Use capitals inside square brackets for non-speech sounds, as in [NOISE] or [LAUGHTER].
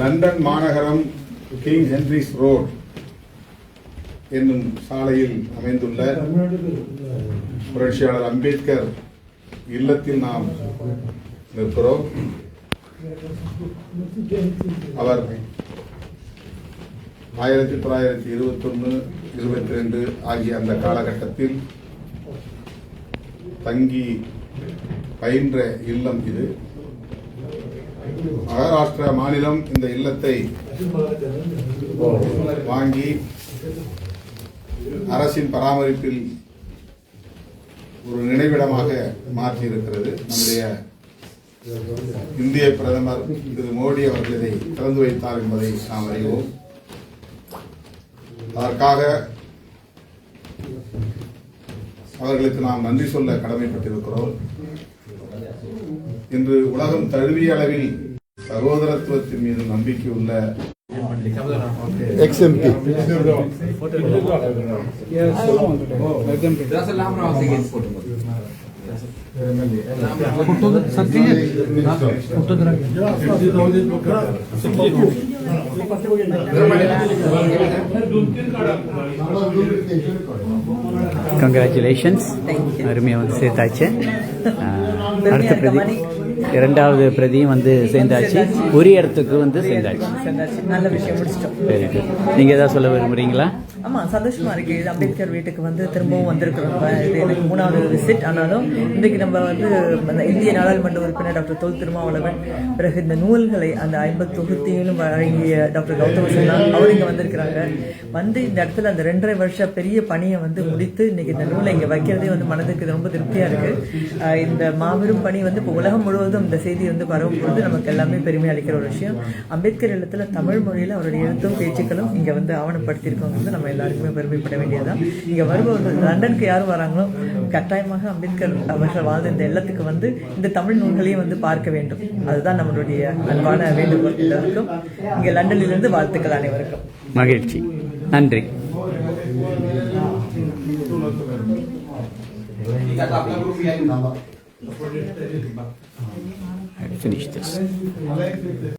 London மாநகரம் King Henry's road என்னும் சாலையில் அமைந்துள்ள புரட்சியாளர் அம்பேத்கர் இல்லத்தில் நாம் நிற்கிறோம். அவர் ஆயிரத்தி தொள்ளாயிரத்தி இருபத்தொன்னு இருபத்தி ரெண்டு ஆகிய அந்த காலகட்டத்தில் தங்கி பயின்ற இல்லம் இது. மகாராஷ்டிரா மாநிலம் இந்த இல்லத்தை வாங்கி அரசின் பராமரிப்பில் ஒரு நினைவிடமாக மாற்றியிருக்கிறது. நம்முடைய இந்திய பிரதமர் திரு மோடி அவர்கள் இதை திறந்து வைத்தார் என்பதை நாம் அறிவோம். அதற்காக அவர்களுக்கு நாம் நன்றி சொல்ல கடமைப்பட்டிருக்கிறோம் இன்று உலகம் தழுவிய அளவில் சகோதரத்துவத்தின் மீது நம்பிக்கை உள்ள XMP. கங்க்ராச்சுலேஷன்ஸ் அருமையாக வந்து சேர்த்தாச்சு. [LAUGHS] அடுத்த பிரதி இரண்டாவது பிரதியும் வந்து சேர்ந்தாச்சு. உரிய இடத்துக்கு வந்து சேர்ந்தாச்சு. நல்ல விஷயம் முடிச்சிட்டோம். வெரி குட் நீங்கள் ஏதாவது சொல்ல விரும்புறீங்களா? ஆமா சந்தோஷமா இருக்கு. அம்பேத்கர் வீட்டுக்கு வந்து திரும்பவும் வந்திருக்கிறோம் இது எனக்கு மூணாவது விசிட் ஆனாலும் இன்றைக்கு நம்ம வந்து இந்திய நாடாளுமன்ற உறுப்பினர் டாக்டர் தொல் திருமாவளவன் பிறகு இந்த நூல்களை அந்த ஐம்பது தொகுதியிலும் வழங்கிய டாக்டர் கௌதம சின்ஹா அவர் இங்க வந்திருக்கிறாங்க. வந்து இந்த இடத்துல அந்த ரெண்டரை வருஷ பெரிய பணியை வந்து முடித்து இன்னைக்கு இந்த நூலை இங்க வைக்கிறதே வந்து மனதுக்கு ரொம்ப திருப்தியா இருக்கு. ஆஹ் இந்த மாபெரும் பணி வந்து இப்போ உலகம் முழுவதும் இந்த செய்தி வந்து பரவும் பொழுது நமக்கு எல்லாமே பெருமை அளிக்கிற ஒரு விஷயம். அம்பேத்கர் இல்லத்துல தமிழ் மொழியில அவருடைய எழுத்தும் பேச்சுக்களும் இங்க வந்து ஆவணப்படுத்தியிருக்கோங்க வந்து நம்ம எல்லாருக்குமே பெருமைப்பட வேண்டியதுதான். இங்க வருபவர்கள் லண்டனுக்கு யாரும் வராங்களோ கட்டாயமாக அம்பேத்கர் அவர்கள் வாழ்ந்த இந்த இல்லத்துக்கு வந்து இந்த தமிழ் நூல்களையும் வந்து பார்க்க வேண்டும். அதுதான் நம்மளுடைய அன்பான வேண்டுகோள் எல்லாருக்கும். இங்க லண்டனிலிருந்து வாழ்த்துக்கள் அனைவருக்கும். மகிழ்ச்சி. நன்றி. I finished this.